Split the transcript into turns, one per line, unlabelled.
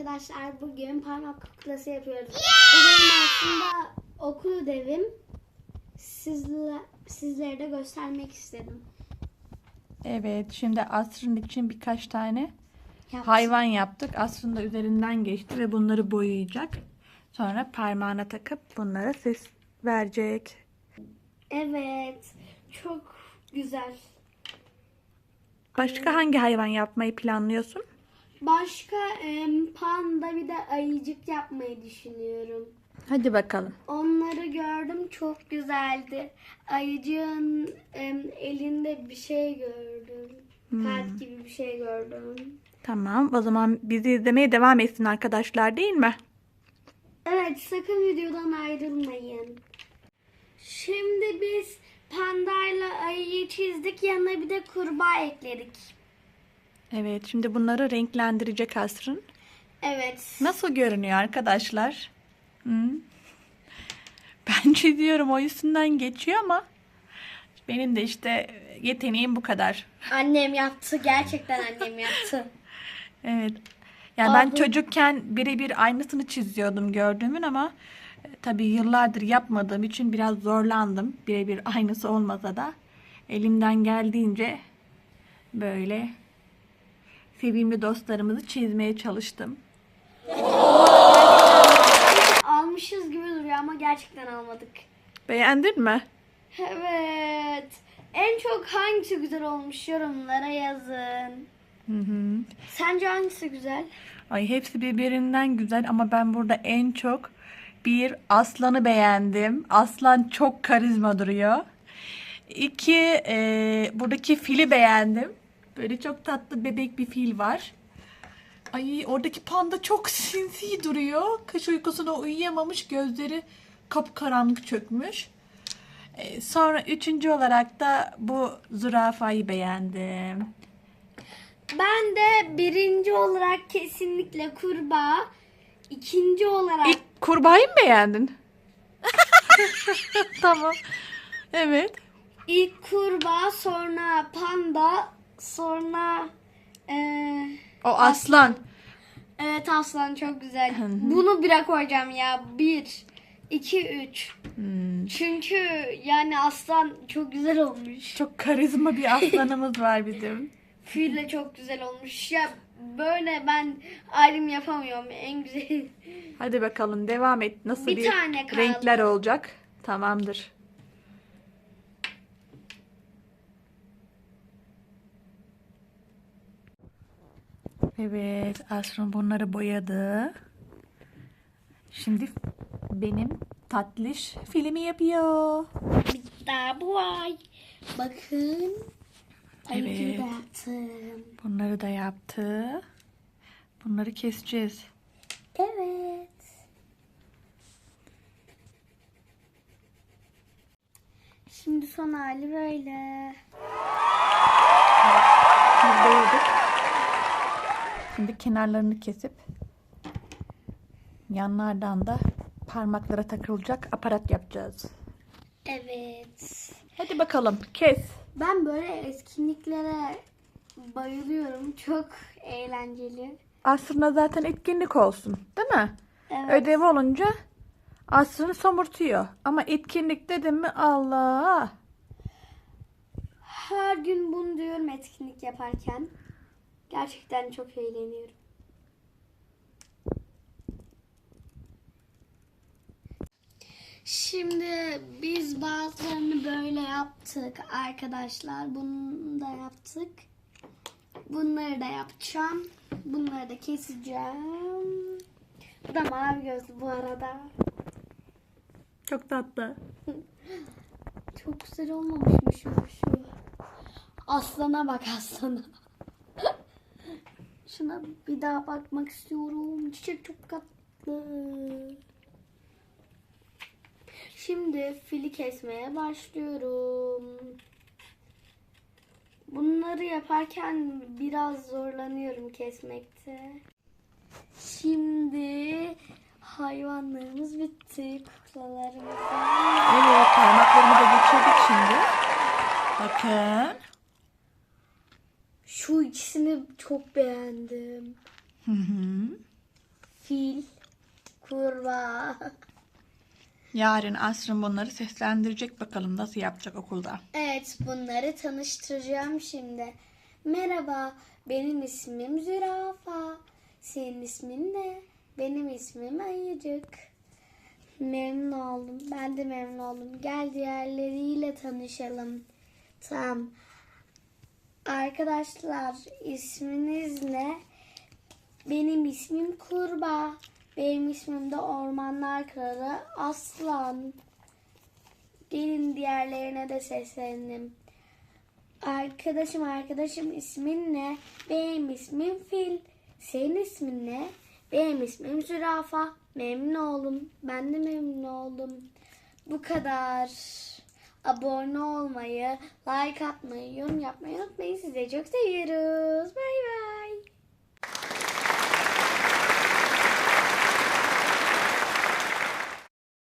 arkadaşlar bugün parmak kuklası yapıyoruz. Bu benim aslında okul ödevim. Sizle, sizlere de göstermek istedim.
Evet, şimdi Asrın için birkaç tane
Yaptım.
hayvan yaptık. Asrın da üzerinden geçti ve bunları boyayacak. Sonra parmağına takıp bunlara ses verecek.
Evet. Çok güzel.
Başka hangi hayvan yapmayı planlıyorsun?
Başka em, panda bir de ayıcık yapmayı düşünüyorum.
Hadi bakalım.
Onları gördüm çok güzeldi. Ayıcığın em, elinde bir şey gördüm. Kalp gibi bir şey gördüm.
Tamam, o zaman bizi izlemeye devam etsin arkadaşlar değil mi?
Evet sakın videodan ayrılmayın. Şimdi biz pandayla ayıyı çizdik yanına bir de kurbağa ekledik.
Evet, şimdi bunları renklendirecek Asrın.
Evet.
Nasıl görünüyor arkadaşlar? Hı? Ben çiziyorum o üstünden geçiyor ama benim de işte yeteneğim bu kadar.
Annem yaptı. Gerçekten annem yaptı.
Evet. Yani ben
Abi-
çocukken birebir aynısını çiziyordum gördüğümün ama e, tabii yıllardır yapmadığım için biraz zorlandım. Birebir aynısı olmasa da elimden geldiğince böyle sevimli dostlarımızı çizmeye çalıştım.
Almışız gibi duruyor ama gerçekten almadık.
Beğendin mi?
Evet. En çok hangisi güzel olmuş yorumlara yazın.
Hı hı.
Sence hangisi güzel?
Ay hepsi birbirinden güzel ama ben burada en çok bir aslanı beğendim. Aslan çok karizma duruyor. İki e, buradaki fili beğendim. Böyle çok tatlı bebek bir fil var. Ay oradaki panda çok sinsi duruyor. Kış uykusuna uyuyamamış gözleri kapkaranlık çökmüş. E, sonra üçüncü olarak da bu zürafayı beğendim.
Ben de birinci olarak kesinlikle kurbağa. ikinci olarak
İlk kurbağayı mı beğendin? tamam. Evet.
ilk kurbağa sonra panda sonra eee,
O aslan.
evet aslan çok güzel. Bunu bire koyacağım ya. Bir, iki, üç.
Hmm,
Çünkü yani aslan çok güzel olmuş.
Çok karizma bir aslanımız var bizim.
Fil de çok güzel olmuş. Ya böyle ben ayrım yapamıyorum. En güzel.
Hadi bakalım devam et. Nasıl
Bir
bir,
tane kaldı.
renkler olacak? Tamamdır. Evet, Asrın bunları boyadı. Şimdi benim tatlış filmi yapıyor.
Daha bu ay. Bakın.
Evet. Bunları da yaptı. Bunları keseceğiz.
Evet. Şimdi son hali böyle.
Biz boyadık. Şimdi kenarlarını kesip yanlardan da parmaklara takılacak aparat yapacağız.
Evet.
Hadi bakalım kes.
Ben böyle etkinliklere bayılıyorum. Çok eğlenceli.
Aslında zaten etkinlik olsun değil mi?
Evet.
Ödev olunca aslını somurtuyor. Ama etkinlik dedim mi Allah.
Her gün bunu diyorum etkinlik yaparken. Gerçekten çok eğleniyorum. Şimdi biz bazılarını böyle yaptık arkadaşlar. Bunu da yaptık. Bunları da yapacağım. Bunları da keseceğim. Bu da mavi gözlü bu arada.
Çok tatlı.
Çok güzel olmamış mı şu şu? Aslana bak aslana. Şuna bir daha bakmak istiyorum. Çiçek çok tatlı. Şimdi fili kesmeye başlıyorum. Bunları yaparken biraz zorlanıyorum kesmekte. Şimdi hayvanlarımız bitti. Kuklalarımız.
Evet parmaklarımı da geçirdik şimdi. Bakın.
Şu ikisini çok beğendim.
Hı hı.
fil, kurbağa.
Yarın Asrın bunları seslendirecek bakalım nasıl yapacak okulda.
Evet bunları tanıştıracağım şimdi. Merhaba benim ismim Zürafa. Senin ismin ne? Benim ismim Ayıcık. Memnun oldum. Ben de memnun oldum. Gel diğerleriyle tanışalım. Tamam. Arkadaşlar isminiz ne? Benim ismim Kurbağa. Benim ismim de Ormanlar Kralı Aslan. Gelin diğerlerine de seslenelim. Arkadaşım arkadaşım ismin ne? Benim ismim Fil. Senin ismin ne? Benim ismim Zürafa. Memnun oldum. Ben de memnun oldum. Bu kadar. Abone olmayı, like atmayı, yorum yapmayı unutmayın. Sizi çok seviyoruz. Bay bay.